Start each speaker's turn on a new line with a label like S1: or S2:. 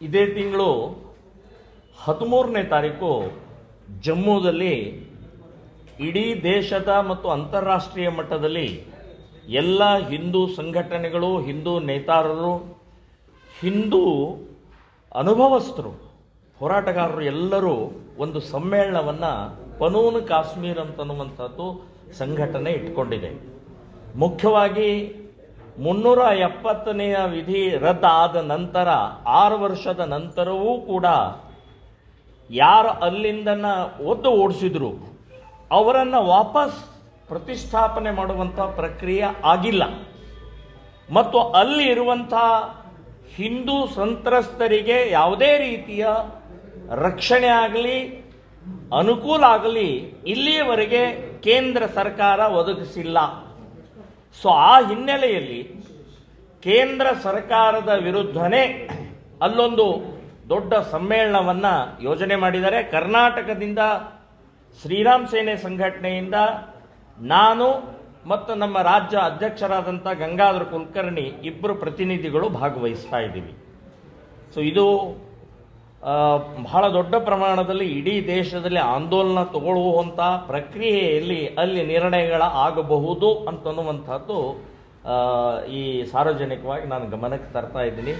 S1: ಇದೇ ತಿಂಗಳು ಹದಿಮೂರನೇ ತಾರೀಕು ಜಮ್ಮುದಲ್ಲಿ ಇಡೀ ದೇಶದ ಮತ್ತು ಅಂತಾರಾಷ್ಟ್ರೀಯ ಮಟ್ಟದಲ್ಲಿ ಎಲ್ಲ ಹಿಂದೂ ಸಂಘಟನೆಗಳು, ಹಿಂದೂ ನೇತಾರರು, ಹಿಂದೂ ಅನುಭವಸ್ಥರು, ಹೋರಾಟಗಾರರು ಎಲ್ಲರೂ ಒಂದು ಸಮ್ಮೇಳನವನ್ನು ಪನೂನ್ ಕಾಶ್ಮೀರ್ ಅಂತನ್ನುವಂಥದ್ದು ಸಂಘಟನೆ ಇಟ್ಕೊಂಡಿದೆ. ಮುಖ್ಯವಾಗಿ ಮುನ್ನೂರ ಎಪ್ಪತ್ತನೆಯ ವಿಧಿ ರದ್ದಾದ ನಂತರ ಆರು ವರ್ಷದ ನಂತರವೂ ಕೂಡ ಯಾರು ಅಲ್ಲಿಂದನ ಒದ್ದು ಓಡಿಸಿದ್ರು, ಅವರನ್ನು ವಾಪಸ್ ಪ್ರತಿಷ್ಠಾಪನೆ ಮಾಡುವಂಥ ಪ್ರಕ್ರಿಯೆ ಆಗಿಲ್ಲ. ಮತ್ತು ಅಲ್ಲಿ ಇರುವಂಥ ಹಿಂದೂ ಸಂತ್ರಸ್ತರಿಗೆ ಯಾವುದೇ ರೀತಿಯ ರಕ್ಷಣೆ ಆಗಲಿ, ಅನುಕೂಲ ಆಗಲಿ ಇಲ್ಲಿಯವರೆಗೆ ಕೇಂದ್ರ ಸರ್ಕಾರ ಒದಗಿಸಿಲ್ಲ. ಸೊ ಆ ಹಿನ್ನೆಲೆಯಲ್ಲಿ ಕೇಂದ್ರ ಸರ್ಕಾರದ ವಿರುದ್ಧನೇ ಅಲ್ಲೊಂದು ದೊಡ್ಡ ಸಮ್ಮೇಳನವನ್ನು ಯೋಜನೆ ಮಾಡಿದ್ದಾರೆ. ಕರ್ನಾಟಕದಿಂದ ಶ್ರೀರಾಮ್ ಸೇನೆ ಸಂಘಟನೆಯಿಂದ ನಾನು ಮತ್ತು ನಮ್ಮ ರಾಜ್ಯ ಅಧ್ಯಕ್ಷರಾದಂಥ ಗಂಗಾಧರ ಕುಲಕರ್ಣಿ ಇಬ್ಬರು ಪ್ರತಿನಿಧಿಗಳು ಭಾಗವಹಿಸ್ತಾ ಇದ್ದೀವಿ. ಸೊ ಇದು ಬಹಳ ದೊಡ್ಡ ಪ್ರಮಾಣದಲ್ಲಿ ಇಡೀ ದೇಶದಲ್ಲಿ ಆಂದೋಲನ ತಗೊಳ್ಳುವಂಥ ಪ್ರಕ್ರಿಯೆಯಲ್ಲಿ ಅಲ್ಲಿ ನಿರ್ಣಯಗಳ ಆಗಬಹುದು ಅಂತನ್ನುವಂಥದ್ದು ಈ ಸಾರ್ವಜನಿಕವಾಗಿ ನಾನು ಗಮನಕ್ಕೆ ತರ್ತಾ ಇದ್ದೀನಿ.